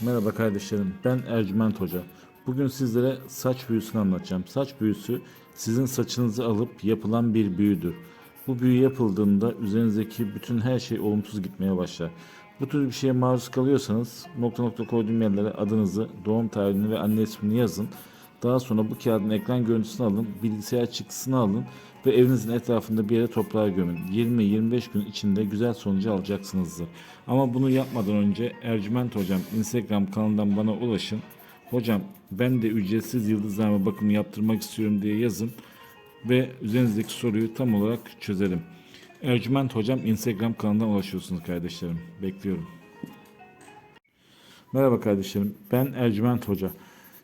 Merhaba kardeşlerim, ben Ercüment Hoca. Bugün sizlere saç büyüsünü anlatacağım. Saç büyüsü sizin saçınızı alıp yapılan bir büyüdür. Bu büyü yapıldığında üzerinizdeki bütün her şey olumsuz gitmeye başlar. Bu tür bir şeye maruz kalıyorsanız nokta nokta koyduğum yerlere adınızı, doğum tarihini ve anne ismini yazın. Daha sonra bu kağıdın ekran görüntüsünü alın, bilgisayar çıktısını alın ve evinizin etrafında bir yere toprağa gömün. 20-25 gün içinde güzel sonucu alacaksınızdır. Ama bunu yapmadan önce Ercüment Hocam Instagram kanalından bana ulaşın. Hocam ben de ücretsiz yıldızlarma bakımı yaptırmak istiyorum diye yazın ve üzerinizdeki soruyu tam olarak çözelim. Ercüment Hocam Instagram kanalından ulaşıyorsunuz kardeşlerim. Bekliyorum. Merhaba kardeşlerim. Ben Ercüment Hoca.